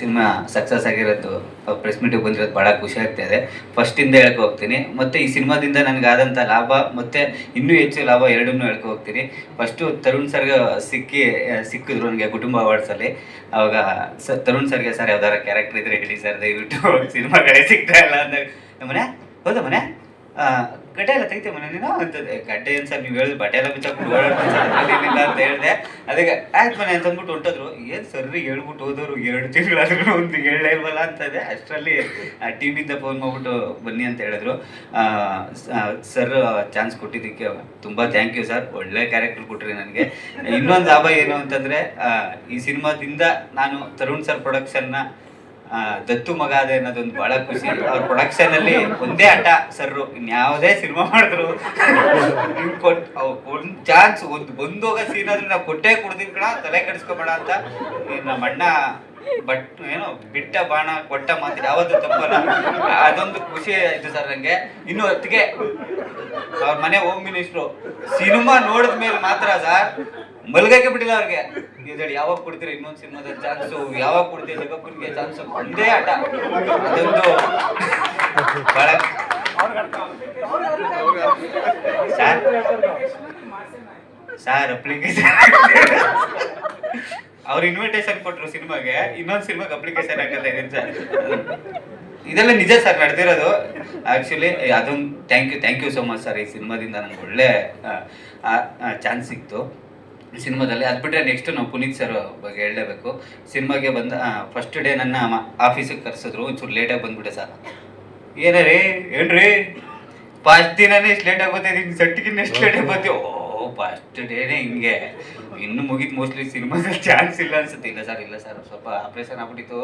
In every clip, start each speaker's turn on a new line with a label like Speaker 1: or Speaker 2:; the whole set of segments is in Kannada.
Speaker 1: ಸಿನಿಮಾ ಸಕ್ಸಸ್ ಆಗಿರೋದು ಪ್ರೆಸ್ ಮೀಟಿಗೆ ಬಂದಿರೋದು ಭಾಳ ಖುಷಿ ಆಗ್ತಾ ಇದೆ. ಫಸ್ಟಿಂದ ಹೇಳ್ಕೊ ಹೋಗ್ತೀನಿ. ಮತ್ತು ಈ ಸಿನಿಮಾದಿಂದ ನನಗಾದಂಥ ಲಾಭ, ಮತ್ತು ಇನ್ನೂ ಹೆಚ್ಚು ಲಾಭ ಎರಡನ್ನೂ ಹೇಳ್ಕೊ ಹೋಗ್ತೀನಿ. ಫಸ್ಟು ತರುಣ್ ಸರ್ಗೆ ಸಿಕ್ಕಿ ಸಿಕ್ಕಿದ್ರು ನನಗೆ ಕುಟುಂಬ ಅವಾರ್ಡ್ಸಲ್ಲಿ ಅವಾಗ ಸ, ತರುಣ್ ಸರ್ಗೆ ಸರ್ ಯಾವ್ದಾರ ಕ್ಯಾರೆಕ್ಟರ್ ಇದ್ರೆ ಹೇಳಿ ಸರ್ ದಯವಿಟ್ಟು ಸಿನಿಮಾ ಕಡೆ ಸಿಗ್ತಾ ಇಲ್ಲ ಅಂದಾಗ ಮನೆ ಹೌದಾ ಮನೆ? ಗಡ್ಡೆ ಎಲ್ಲ ತೆಗಿತೆ ಮನೆ ನೀನು? ಅಂತದೆ. ಗಡ್ಡೆ ಏನು ಸರ್ ನೀವು ಹೇಳಿದ್ರು ಬಟ್ಟೆ ಎಲ್ಲ ಸರ್ ಅದೇನಿಲ್ಲ ಅಂತ ಹೇಳಿದೆ. ಅದಕ್ಕೆ ಆಯ್ತು ಮನೆ ಅಂತ ಅಂದ್ಬಿಟ್ಟು ಹೊಂಟೋದ್ರು. ಏನು ಸರ್ರಿ ಹೇಳ್ಬಿಟ್ಟು ಹೋದವರು ಎರಡು ತಿಂಗಳಾದ್ರೂ ಒಂದು ಹೇಳಲೇ ಇಲ್ವಲ್ಲ ಅಂತದೆ. ಅಷ್ಟರಲ್ಲಿ ಟೀಮಿಂದ ಫೋನ್ ಮಾಡ್ಬಿಟ್ಟು ಬನ್ನಿ ಅಂತ ಹೇಳಿದ್ರು. ಸರ್ ಚಾನ್ಸ್ ಕೊಟ್ಟಿದ್ದಕ್ಕೆ ತುಂಬ ಥ್ಯಾಂಕ್ ಯು ಸರ್. ಒಳ್ಳೆ ಕ್ಯಾರೆಕ್ಟರ್ ಕೊಟ್ರಿ ನನಗೆ. ಇನ್ನೊಂದು ಲಾಭ ಏನು ಅಂತಂದರೆ ಈ ಸಿನಿಮಾದಿಂದ ನಾನು ತರುಣ್ ಸರ್ ಪ್ರೊಡಕ್ಷನ್ನ ಆ, ದತ್ತು ಮಗ ಅದೇ ಅನ್ನೋದೊಂದು ಬಹಳ ಖುಷಿ. ಅವ್ರ ಪ್ರೊಡಕ್ಷನ್ ಅಲ್ಲಿ ಒಂದೇ ಆಟ ಸರ್ರು ಇನ್ಯಾವುದೇ ಸಿನಿಮಾ ಮಾಡಿದ್ರು ಕೊಟ್ಟು ಕೊಟ್ ಒಂದ್ ಚಾನ್ಸ್ ಒಂದು ಬಂದೋಗ ಸೀನ್ ಆದ್ರೆ ನಾವು ಕೊಟ್ಟೆ ಕೊಡ್ತೀನಿ ಕಣ, ತಲೆ ಕೆಡಿಸ್ಕೊಬೇಡ ಅಂತ. ನಮ್ಮ ಅಣ್ಣ ಬಟ್, ಏನೋ ಬಿಟ್ಟ ಬಾಣ, ಕೊಟ್ಟ ಮಾತ್ರ ಯಾವತ್ತು ತಪ್ಪಲ್ಲ. ಅದೊಂದು ಖುಷಿ ಆಯ್ತು ಸರ್ ನಂಗೆ. ಇನ್ನು ಹೊತ್ತಿಗೆ ಅವ್ರ ಮನೆ ಹೋಮ್ ಮಿನಿಸ್ಟ್ರು ಸಿನಿಮಾ ನೋಡಿದ ಮೇಲೆ ಮಾತ್ರ ಸರ್ ಮಲ್ಗಕ್ಕೆ ಬಿಡಿಲ್ಲ ಅವ್ರಿಗೆ. ಇದ್ರಲ್ಲಿ ಯಾವಾಗ ಕೊಡ್ತೀರಿ ಇನ್ನೊಂದು ಸಿನಿಮಾದ ಚಾನ್ಸು ಯಾವಾಗ ಕೊಡ್ತೀರಿ ಜಗಪ್ಪನಿಗೆ ಚಾನ್ಸ್ ಒಂದೇ ಆಟ. ಅದೊಂದು ಸರ್ ಸರ್ ಅಪ್ಲಿಕೇಶನ್ ಅವ್ರು ಇನ್ವಿಟೇಷನ್ ಕೊಟ್ರು ಸಿನಿಮಾಗೆ, ಇನ್ನೊಂದು ಸಿನಿಮಾಗೆ ಅಪ್ಲಿಕೇಶನ್ ಹಾಕಲ್ಲ ಇದೀನಿ ಸರ್ ಇದೆಲ್ಲ ನಿಜ ಸರ್, ನಡೆದಿರೋದು. ಆ್ಯಕ್ಚುಲಿ ಅದೊಂದು thank you thank you so much sir, ಈ ಸಿನಿಮಾದಿಂದ ನನಗೆ ಒಳ್ಳೆ ಚಾನ್ಸ್ ಸಿಕ್ತು. ಸಿನಿಮಾದಲ್ಲಿ. ಅದು ಬಿಟ್ಟರೆ ನೆಕ್ಸ್ಟ್ ನಾವು ಪುನೀತ್ ಸರ್ ಬಗ್ಗೆ ಹೇಳಲೇಬೇಕು. ಸಿನಿಮಾಗೆ ಬಂದ ಫಸ್ಟ್ ಡೇ ನನ್ನ ಆಫೀಸಿಗೆ ಕರೆಸಿದ್ರು. ಒಂಚೂರು ಲೇಟಾಗಿ ಬಂದ್ಬಿಟ್ಟೆ ಸರ್ ಏನೇ ರೀ? ಏನ್ರಿ? ಫಸ್ಟ್ ದಿನನೇ ಇಷ್ಟು ಲೇಟಾಗಿ ಬರ್ತಿದ್ದೀನಿ ಸಟ್ಟಿಗಿನ್ನ ಎಷ್ಟು ಲೇಟಾಗಿ ಬರ್ತೀವಿ ಫಸ್ಟ್ ಡೇನೇ ಹಿಂಗೆ. ಇನ್ನು ಮುಗಿತು ಮೋಸ್ಟ್ಲಿ ಸಿನಿಮಾದಲ್ಲಿ ಚಾನ್ಸ್ ಇಲ್ಲ ಅನ್ಸುತ್ತೆ. ಇಲ್ಲ ಸರ್ ಇಲ್ಲ ಸರ್ ಸ್ವಲ್ಪ ಆಪ್ರೇಷನ್ ಆಗ್ಬಿಟ್ಟಿತ್ತು.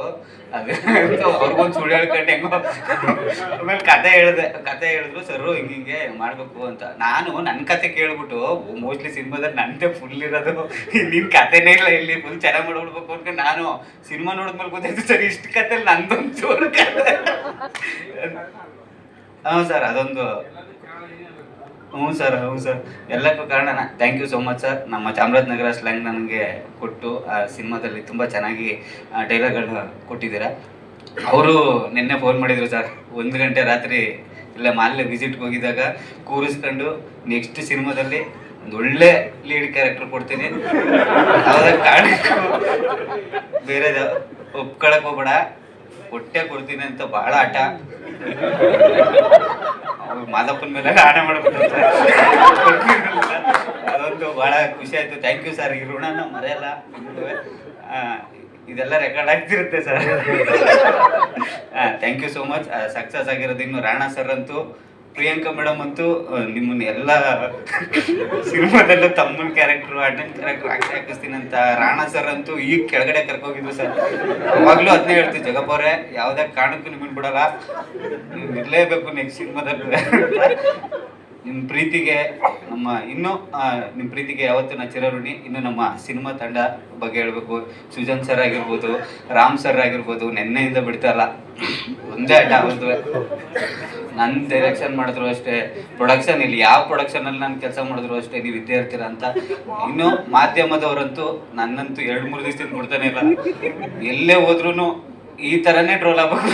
Speaker 1: ಅದು ಅವ್ರಿಗೊಂದು ಸುಳ್ಳು ಹೇಳ್ಕೊಂಡು ಆಮೇಲೆ ಕತೆ ಹೇಳಿದೆ, ಕತೆ ಹೇಳಿದ್ರು ಸರ್ ಹಿಂಗೆ ಹಿಂಗೆ ಮಾಡಬೇಕು ಅಂತ. ನಾನು ನನ್ನ ಕತೆ ಕೇಳ್ಬಿಟ್ಟು ಮೋಸ್ಟ್ಲಿ ಸಿನಿಮಾದಲ್ಲಿ ನನ್ನದೇ ಫುಲ್ ಇರೋದು. ನಿನ್ನ ಕತೆನೇ ಇಲ್ಲ ಇಲ್ಲಿ ಫುಲ್ ಚೆನ್ನಾಗಿ ಮಾಡ್ಬಿಡ್ಬೇಕು ಅನ್ಕೊಂಡು ನಾನು ಸಿನಿಮಾ ನೋಡಿದ್ಮೇಲೆ ಗೊತ್ತಾಯ್ತು ಸರ್ ಇಷ್ಟು ಕತೆ ನಂದೊಂದು ಚೂರು ಕತೆ. ಹಾಂ ಸರ್ ಅದೊಂದು. ಹ್ಞೂ ಸರ್ ಹ್ಞೂ ಸರ್. ಎಲ್ಲಕ್ಕೂ ಕಾರಣ thank you so much sir ನಮ್ಮ ಚಾಮರಾಜನಗರ ಸ್ಲ್ಯಾಂಗ್ ನನಗೆ ಕೊಟ್ಟು, ಆ ಸಿನಿಮಾದಲ್ಲಿ ತುಂಬ ಚೆನ್ನಾಗಿ ಡೈಲಾಗ್ಗಳನ್ನ ಕೊಟ್ಟಿದ್ದೀರಾ. ಅವರು ನಿನ್ನೆ ಫೋನ್ ಮಾಡಿದರು ಸರ್ ಒಂದು ಗಂಟೆ ರಾತ್ರಿ ಇಲ್ಲ ಮಾಲ್ಯ ವಿಸಿಟ್ಗೆ ಹೋಗಿದ್ದಾಗ ಕೂರಿಸ್ಕೊಂಡು ನೆಕ್ಸ್ಟ್ ಸಿನಿಮಾದಲ್ಲಿ ಒಂದು ಒಳ್ಳೆ ಲೀಡ್ ಕ್ಯಾರೆಕ್ಟರ್ ಕೊಡ್ತೀನಿ. ಕಾಣ ಬೇರೆ ಒಪ್ಕೊಳಕ್ ಹೋಗ್ಬೇಡ. ಹೊಟ್ಟೆ ಕೊಡ್ತೀನಿ ಅಂತ ಭಾಳ ಆಟ ಮಾದಪ್ಪನ ಮೇಲೆ ಆಣೆ ಮಾಡ್ಬಿಟ್ಟು ಅದೊಂದು ಬಹಳ ಖುಷಿ ಆಯ್ತು. ಥ್ಯಾಂಕ್ ಯು ಸರ್ ಈ ಋಣನ ಮರೆಯಲ್ಲ. ಇದೆಲ್ಲ ರೆಕಾರ್ಡ್ ಆಗ್ತಿರುತ್ತೆ sir thank you so much success ಆಗಿರೋದು ಇನ್ನು ರಾಣಾ ಸರ್ ಅಂತೂ ಪ್ರಿಯಾಂಕಾ ಮೇಡಮ್ ಅಂತೂ ನಿಮ್ಮನ್ನ ಎಲ್ಲ ಸಿನಿಮಾದಲ್ಲೂ ತಮ್ಮನ ಕ್ಯಾರೆಕ್ಟರ್ ಅಣ್ಣನ ಕ್ಯಾರೆಕ್ಟರ್ ಆಕ್ಟ್ ಹಾಕಿಸ್ತೀನಿ ಅಂತ ರಾಣಾ ಸರ್ ಅಂತೂ ಈಗ ಕೆಳಗಡೆ ಕರ್ಕೋಗಿದ್ರು ಸರ್ ಅವಾಗ್ಲೂ ಅದನ್ನೇ ಹೇಳ್ತೀವಿ ಜಗಪ್ಪ ಅವರೇ, ಯಾವುದೇ ಕಾರಣಕ್ಕೂ ನಿಮ್ಮನ್ನ ಬಿಡಲ್ಲ. ನೀವು ಇರಲೇಬೇಕು ನೆಕ್ಸ್ಟ್ ಸಿನಿಮಾದಲ್ಲಿ. ನಿಮ್ಮ ಪ್ರೀತಿಗೆ ನಮ್ಮ ಇನ್ನೂ ನಿಮ್ಮ ಪ್ರೀತಿಗೆ ಯಾವತ್ತೂ ನಾ ಚಿರಋಣಿ, ಇನ್ನು ನಮ್ಮ ಸಿನಿಮಾ ತಂಡ ಬಗ್ಗೆ ಹೇಳ್ಬೇಕು. ಸುಜನ್ ಸರ್ ಆಗಿರ್ಬೋದು, ರಾಮ್ ಸರ್ ಆಗಿರ್ಬೋದು, ನೆನ್ನೆಯಿಂದ ಬಿಡ್ತಾರಲ್ಲ ಒಂದೇ ಅಡ್ಡ ಒಂದು ನನ್ನ ಡೈರೆಕ್ಷನ್ ಮಾಡಿದ್ರು ಅಷ್ಟೇ. ಪ್ರೊಡಕ್ಷನ್ ಇಲ್ಲಿ, ಯಾವ ಪ್ರೊಡಕ್ಷನಲ್ಲಿ ನಾನು ಕೆಲಸ ಮಾಡಿದ್ರು ಅಷ್ಟೇ, ನೀವು ಇದ್ದೇ ಇರ್ತೀರ ಅಂತ. ಇನ್ನು ಮಾಧ್ಯಮದವರಂತೂ ನನ್ನಂತೂ ಎರಡು ಮೂರು ದಿವಸದಿಂದ ಬಿಡ್ತಾನೆ ಇಲ್ಲ. ಎಲ್ಲೇ ಹೋದ್ರೂ ಈ ತರನೇ ಟ್ರೋಲ್ ಆಗ್ಬೇಕು.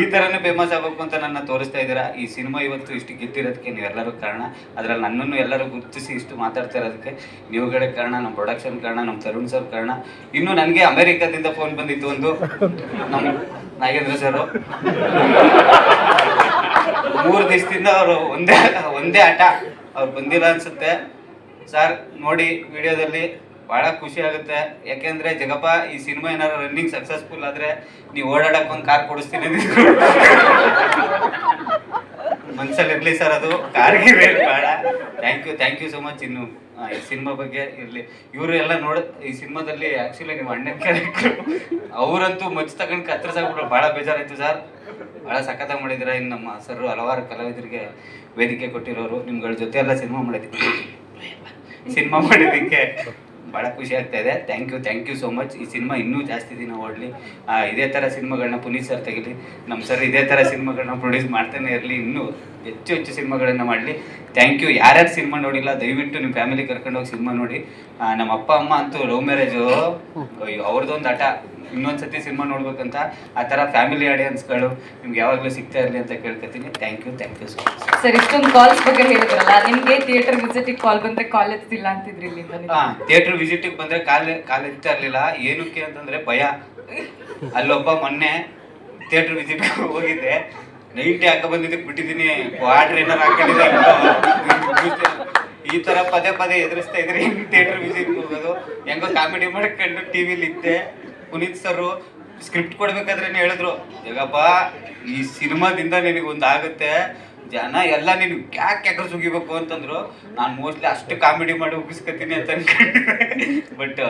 Speaker 1: ಈ ತರನೇ ಫೇಮಸ್ ಆಗ್ಬೇಕು ಅಂತ ನನ್ನ ತೋರಿಸ್ತಾ ಇದ್ದೀರಾ? ಈ ಸಿನಿಮಾ ಇವತ್ತು ಇಷ್ಟು ಗೆದ್ದಿರೋದಕ್ಕೆ ನೀವೆಲ್ಲರೂ ಕಾರಣ. ಅದ್ರಲ್ಲಿ ನನ್ನನ್ನು ಎಲ್ಲರೂ ಗುರುತಿಸಿ ಇಷ್ಟು ಮಾತಾಡ್ತಾ ಇರೋದಕ್ಕೆ ನೀವುಗಳೇ ಕಾರಣ, ನಮ್ಮ ಪ್ರೊಡಕ್ಷನ್ ಕಾರಣ, ನಮ್ಮ ತರುಣ್ ಸರ್ ಕಾರಣ. ಇನ್ನು ನನಗೆ ಅಮೆರಿಕದಿಂದ ಫೋನ್ ಬಂದಿತ್ತು ಒಂದು. ನಮ್ಮ ನಾಗೇಂದ್ರ ಸರ್. ಮೂರು ದಿವಸದಿಂದ ಅವರು ಒಂದೇ ಒಂದೇ ಆಟ ಅವ್ರು ಬಂದಿಲ್ಲ ಅನ್ಸುತ್ತೆ. ಸರ್, ನೋಡಿ, ವಿಡಿಯೋದಲ್ಲಿ ಭಾಳ ಖುಷಿ ಆಗುತ್ತೆ. ಯಾಕೆಂದ್ರೆ ಜಗಪ್ಪ ಈ ಸಿನಿಮಾ ಏನಾದ್ರು ರನ್ನಿಂಗ್ ಸಕ್ಸಸ್ಫುಲ್ ಆದ್ರೆ ನೀವು ಓಡಾಡಕ್ ಒಂದು ಕಾರ್ ಕೊಡಿಸ್ತೀನಿ. ಮನ್ಸಲ್ಲಿ ಇರ್ಲಿ ಸರ್ ಅದು. ಕಾರ್ಗೆ ಬೇಡ. Thank you thank you so much ಇನ್ನು ಈ ಸಿನಿಮಾ ಬಗ್ಗೆ ಇರಲಿ. ಇವರು ಎಲ್ಲ ನೋಡ, ಈ ಸಿನಿಮಾದಲ್ಲಿ ಆ್ಯಕ್ಚುಲಿ ನೀವು ಅಣ್ಣನ ಕ್ಯಾರೆಕ್ಟರ್ ಅವರಂತೂ ಮಚ್ಚು ತಗೊಂಡು ಕತ್ತರಿಸಾಗ್ಬಿಟ್ರು. ಭಾಳ ಬೇಜಾರಾಯ್ತು ಸರ್. ಭಾಳ ಸಖತ್ತಾಗಿ ಮಾಡಿದಿರಾ. ಇನ್ನು ನಮ್ಮ ಸರ್ ಹಲವಾರು ಕಲಾವಿದರಿಗೆ ವೇದಿಕೆ ಕೊಟ್ಟಿರೋರು. ನಿಮ್ಗಳ ಜೊತೆ ಎಲ್ಲ ಸಿನಿಮಾ ಮಾಡಿದ್ದೀವಿ ಸಿನಿಮಾ ಮಾಡಿದ್ದಕ್ಕೆ ಭಾಳ ಖುಷಿ ಆಗ್ತಾ ಇದೆ. Thank you thank you so much ಈ ಸಿನಿಮಾ ಇನ್ನೂ ಜಾಸ್ತಿ ದಿನ ಓಡಲಿ. ಇದೇ ಥರ ಸಿನಿಮಾಗಳನ್ನ ಪುನೀತ್ ಸರ್ ತೆಗಿಲಿ. ನಮ್ಮ ಸರ್ ಇದೇ ಥರ ಸಿನಿಮಾಗಳನ್ನ ಪ್ರೊಡ್ಯೂಸ್ ಮಾಡ್ತಾನೆ ಇರಲಿ. ಇನ್ನೂ ಹೆಚ್ಚು ಹೆಚ್ಚು ಸಿನಿಮಾಗಳನ್ನ ಮಾಡಲಿ. ಥ್ಯಾಂಕ್ ಯು ಯಾರ್ಯಾರು ಸಿನಿಮಾ ನೋಡಿಲ್ಲ, ದಯವಿಟ್ಟು ನಿಮ್ಮ ಫ್ಯಾಮಿಲಿ ಕರ್ಕೊಂಡೋಗಿ ಸಿನಿಮಾ ನೋಡಿ. ನಮ್ಮ ಅಪ್ಪ, ಅಮ್ಮ ಅಂತೂ ಲವ್ ಮ್ಯಾರೇಜು. ಅಯ್ಯೋ ಅವ್ರದ್ದೊಂದು ಆಟ ಇನ್ನೊಂದ್ಸತಿ ಸಿನಿಮಾ ನೋಡ್ಬೇಕಂತ ಆ ಥರ ಫ್ಯಾಮಿಲಿ ಆಡಿಯನ್ಸ್ಗಳು ನಿಮ್ಗೆ ಯಾವಾಗಲೂ ಸಿಗ್ತಾ ಇರಲಿ ಅಂತ ಕೇಳ್ಕೊತೀನಿ. Thank you thank you so much
Speaker 2: sir ಇಷ್ಟೊಂದು ಕಾಲ್ಸ್ ಬಗ್ಗೆ ಹೇಳಿದ್ರಲ್ಲ ನಿಮ್ಗೆ ಥಿಯೇಟರ್ ವಿಸಿಟಿಗೆ ಕಾಲ್ ಬಂದ್ರೆ ಕಾಲ್ ಎತ್ತಿಲ್ಲ ಅಂತಿದ್ರಿ ಇಲ್ಲಿ.
Speaker 1: ಹಾ ಥಿಯೇಟರ್ ವಿಸಿಟಿಗೆ ಬಂದ್ರೆ ಕಾಲ್ ಕಾಲ್ ಎತ್ತಾ ಇರ್ಲಿಲ್ಲ. ಏನಕ್ಕೆ ಅಂತಂದ್ರೆ ಭಯ. ಅಲ್ಲೊಬ್ಬ ಮೊನ್ನೆ ಥಿಯೇಟರ್ ವಿಸಿಟ್ ಹೋಗಿದ್ದೆ. ನೈಟ್ ಹಾಕ ಬಂದಿದ್ದಕ್ಕೆ ಬಿಟ್ಟಿದ್ದೀನಿ ಕ್ವಾಡ್ರ್ ಏನಾರು ಹಾಕೊಂಡಿದ್ದೆ ಈ ತರ ಪದೇ ಪದೇ ಎದುರಿಸ್ತಾ ಇದ್ರೆ ಹೆಂಗ್ ಥಿಯೇಟರ್ ವಿಸಿಟ್ ಹೋಗೋದು. ಹೆಂಗೋ ಕಾಮಿಡಿ ಮಾಡ್ಕೊಂಡು ಟಿವಿಲಿ ಇದ್ದೆ. ಪುನೀತ್ ಸರ್ ಸ್ಕ್ರಿಪ್ಟ್ ಕೊಡ್ಬೇಕಾದ್ರೆ ಹೇಳಿದ್ರು ಜಗಪ್ಪ ಈ ಸಿನಿಮಾದಿಂದ ನಿನಗೆ ಒಂದಾಗುತ್ತೆ ಜನ ಎಲ್ಲ ನೀನು ಯಾಕೆ ಯಾಕೆ ಸುಗಿಬೇಕು? ಅಂತಂದ್ರು. ನಾನು ಮೋಸ್ಟ್ಲಿ ಅಷ್ಟು ಕಾಮಿಡಿ ಮಾಡಿ ಉಗಿಸ್ಕೊತೀನಿ ಅಂತ ಅನ್ಕೊಂಡಿದ್ದೆ. ಬಟ್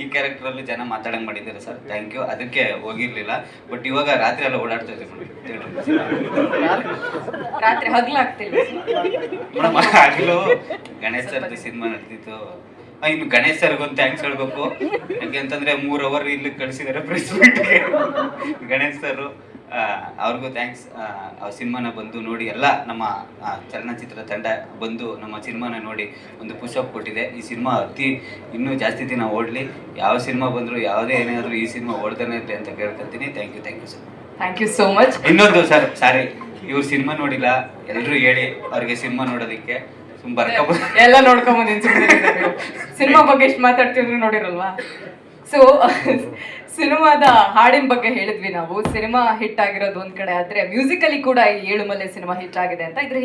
Speaker 1: ಈ ಕ್ಯಾರೆಕ್ಟ್ರಲ್ಲಿ ಜನ ಮಾತಾಡಂಗ್ ಮಾಡಿದ್ದಾರೆ ಸರ್. ಥ್ಯಾಂಕ್ ಯು ಅದಕ್ಕೆ ಹೋಗಿರ್ಲಿಲ್ಲ. ಬಟ್ ಇವಾಗ ರಾತ್ರಿ ಎಲ್ಲ ಓಡಾಡ್ತಾ ಇದ್ದೀವಿ
Speaker 2: ರಾತ್ರಿ ಹಗ್ಲಾಗ್ತಿಲ್ಲ
Speaker 1: ಮೇಡಮ್ ಗಣೇಶ್ ಸರ್ ಸಿನಿಮಾ ನಡೆದಿತ್ತು. ಇನ್ನು ಗಣೇಶ್ ಸರ್ಗೊಂದು ಥ್ಯಾಂಕ್ಸ್ ಹೇಳ್ಬೇಕು. ಯಾಕೆ ಅಂತಂದ್ರೆ ಮೂರ್ ಅವರ್ ಇಲ್ಲಿ ಕಳಿಸಿದಾರೆ ಪ್ರೆಸ್ ಮೀಟ್ಗೆ ಗಣೇಶ್ ಸರ್ ಅವ್ರಿಗೂ ಥ್ಯಾಂಕ್ಸ್ ಆ ಸಿನಿಮಾನ ಬಂದು ನೋಡಿ ಎಲ್ಲ ನಮ್ಮ ಚಲನಚಿತ್ರ ತಂಡ ಬಂದು ನಮ್ಮ ಸಿನಿಮಾನ ನೋಡಿ ಒಂದು ಪುಷಪ್ ಕೊಟ್ಟಿದೆ. ಈ ಸಿನಿಮಾ ಅತಿ ಇನ್ನೂ ಜಾಸ್ತಿ ದಿನ ಓಡಲಿ. ಯಾವ ಸಿನಿಮಾ ಬಂದರೂ ಯಾವುದೇ ಏನೇ ಆದರೂ ಈ ಸಿನಿಮಾ ಓಡ್ತಾನೆ ಇರಲಿ ಅಂತ ಕೇಳ್ಕೊತೀನಿ thank you thank you sir
Speaker 2: thank you so much
Speaker 1: ಇನ್ನೊಂದು ಸರ್ ಸಾರಿ ಇವ್ರು ಸಿನಿಮಾ ನೋಡಿಲ್ಲ. ಎಲ್ಲರೂ ಹೇಳಿ ಅವ್ರಿಗೆ ಸಿನಿಮಾ ನೋಡೋದಕ್ಕೆ. ತುಂಬ ನೋಡ್ಕೊಂಡ್
Speaker 2: ಎಲ್ಲ ನೋಡ್ಕೊಂಬಂದಿನಿ ಸಿನಿಮಾ ಬಗ್ಗೆ ಎಷ್ಟು ಮಾತಾಡ್ತಿದ್ರು ನೋಡಿರಲ್ವಾ? ಸೊ ಸಿನಿಮಾದ ಹಾಡಿನ ಬಗ್ಗೆ ಹೇಳಿದ್ವಿ ನಾವು. ಸಿನಿಮಾ ಹಿಟ್ ಆಗಿರೋದು ಒಂದ್ ಕಡೆ ಆದ್ರೆ ಮ್ಯೂಸಿಕಲಿ ಕೂಡ ಈ ಏಳುಮಲೆ ಸಿನಿಮಾ ಹಿಟ್ ಆಗಿದೆ ಅಂತ ಇದ್ರ